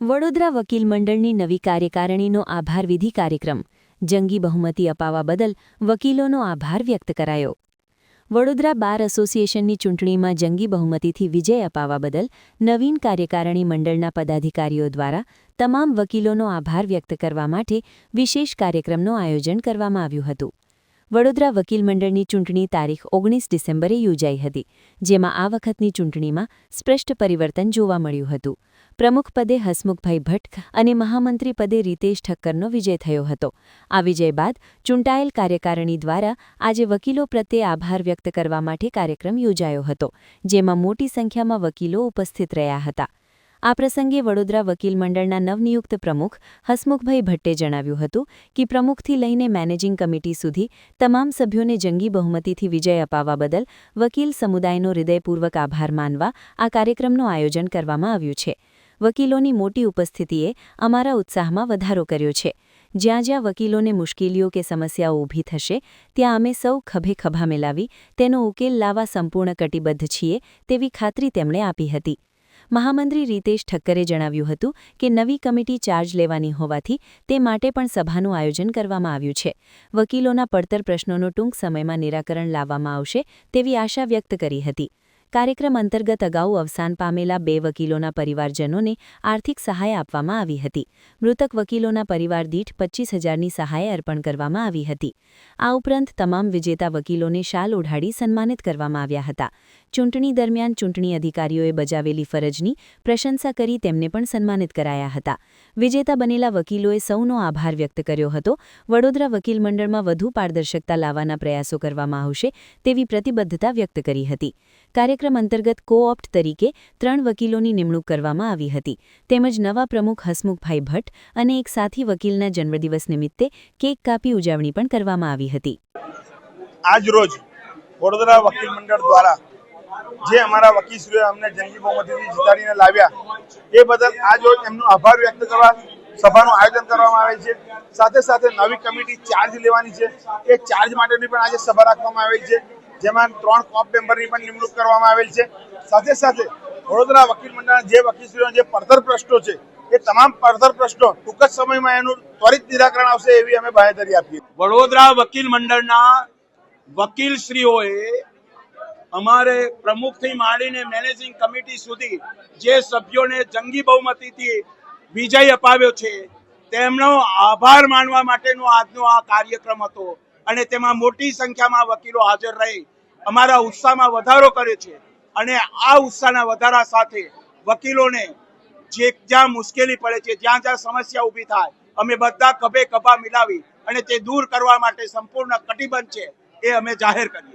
વડોદરા વકીલ મંડળની નવી કાર્યકારિણીનો આભાર વિધિ કાર્યક્રમ. જંગી બહુમતી અપાવવા બદલ વકીલોનો આભાર વ્યક્ત કરાયો. વડોદરા બાર એસોસિએશનની ચૂંટણીમાં જંગી બહુમતીથી વિજય અપાવવા બદલ નવીન કાર્યકારિણી મંડળના પદાધિકારીઓ દ્વારા તમામ વકીલોનો આભાર વ્યક્ત કરવા માટે વિશેષ કાર્યક્રમનું આયોજન કરવામાં આવ્યું હતું. વડોદરા વકીલ મંડળની ચૂંટણી તારીખ ઓગણીસ ડિસેમ્બરે યોજાઈ હતી, જેમાં આ વખતની ચૂંટણીમાં સ્પષ્ટ પરિવર્તન જોવા મળ્યું હતું. પ્રમુખ પદે હસમુખભાઈ ભટ્ટ અને મહામંત્રી પદે રીતેશ ઠક્કરનો વિજય થયો હતો. આ વિજય બાદ ચૂંટાયેલ કાર્યકારિણી દ્વારા આજે વકીલો પ્રત્યે આભાર વ્યક્ત કરવા માટે કાર્યક્રમ યોજાયો હતો, જેમાં મોટી સંખ્યામાં વકીલો ઉપસ્થિત રહ્યા હતા. આ પ્રસંગે વડોદરા વકીલ મંડળના નવનિયુક્ત પ્રમુખ હસમુખભાઈ ભટ્ટે જણાવ્યું હતું કે પ્રમુખથી લઈને મેનેજિંગ કમિટી સુધી તમામ સભ્યોને જંગી બહુમતીથી વિજય અપાવવા બદલ વકીલ સમુદાયનો હૃદયપૂર્વક આભાર માનવા આ કાર્યક્રમનું આયોજન કરવામાં આવ્યું છે. વકીલોની મોટી ઉપસ્થિતિએ અમારા ઉત્સાહમાં વધારો કર્યો છે. જ્યાં જ્યાં વકીલોને મુશ્કેલીઓ કે સમસ્યાઓ ઊભી થશે, ત્યાં અમે સૌ ખભે ખભા મિલાવી તેનો ઉકેલ લાવવા સંપૂર્ણ કટિબદ્ધ છીએ તેવી ખાતરી તેમણે આપી હતી. મહામંત્રી રીતેશ ઠક્કરે જણાવ્યું હતું કે નવી કમિટી ચાર્જ લેવાની હોવાથી તે માટે પણ સભાનું આયોજન કરવામાં આવ્યું છે. વકીલોના પડતર પ્રશ્નોનું ટૂંક સમયમાં નિરાકરણ લાવવામાં આવશે તેવી આશા વ્યક્ત કરી હતી. કાર્યક્રમ અંતર્ગત અગાઉ અવસાન પામેલા બે વકીલોના પરિવારજનોને આર્થિક સહાય આપવામાં આવી હતી. મૃતક વકીલોના પરિવાર દીઠ પચીસ હજારની સહાય અર્પણ કરવામાં આવી હતી. આ ઉપરાંત તમામ વિજેતા વકીલોને શાલ ઓઢાડી સન્માનિત કરવામાં આવ્યા હતા. ચૂંટણી દરમિયાન ચૂંટણી અધિકારીઓએ બજાવેલી ફરજની પ્રશંસા કરી તેમને પણ સન્માનિત કરાયા હતા. વિજેતા બનેલા વકીલોએ સૌનો આભાર વ્યક્ત કર્યો હતો. વડોદરા વકીલ મંડળમાં વધુ પારદર્શકતા લાવવાના પ્રયાસો કરવામાં આવશે તેવી પ્રતિબદ્ધતા વ્યક્ત કરી હતી. કાર્યક્રમ અંતર્ગત કોઓપ્ટ તરીકે ત્રણ વકીલોની નિમણૂક કરવામાં આવી હતી. તેમજ નવા પ્રમુખ હસમુખભાઈ ભટ્ટ અને એક સાથી વકીલના જન્મદિવસ નિમિત્તે કેક કાપી ઉજવણી પણ કરવામાં આવી હતી. આજરોજ વડોદરા વકીલ મંડળ દ્વારા જે અમારા વકીલશ્રીઓએ અમને જંગી બહુમતીથી જીતાડીને લાવ્યા, એ બદલ આજ રોજ એમનો આભાર વ્યક્ત કરવા, સભાનું આયોજન કરવામાં આવે છે. સાથે સાથે નવી કમિટી ચાર્જ લેવાની છે. એ ચાર્જ માટેની પણ આજે સભા રાખવામાં આવે છે. જેમાં ત્રણ કોપ મેમ્બરની પણ નિમણૂક કરવામાં આવેલ છે. સાથે સાથે વડોદરા વકીલ મંડળના જે વકીલશ્રીઓ, જે પડતર પ્રશ્નો છે, એ તમામ પડતર પ્રશ્નો ટૂંક જ સમયમાં એનું ત્વરિત નિરાકરણ આવશે એવી અમે બાહેધરી આપીએ વડોદરા વકીલ મંડળના વકીલશ્રીઓએ અમારે પ્રમુખથી માંડીને મેનેજિંગ કમિટી સુધી જે સભ્યોને જંગી બહુમતીથી વિજય અપાવ્યો છે, તેમનો આભાર માનવા માટેનો આજનો આ કાર્યક્રમ હતો. અને તેમાં મોટી સંખ્યામાં વકીલો હાજર રહી. અમારા ઉત્સાહમાં વધારો કરે છે અને આ ઉત્સાહના વધારા સાથે વકીલોને જે જ્યાં મુશ્કેલી પડે છે, જ્યાં જ્યાં સમસ્યા ઊભી થાય, અમે બધા ખભે કભા મિલાવી અને તે દૂર કરવા માટે સંપૂર્ણ કટિબદ્ધ છે એ અમે જાહેર કરીએ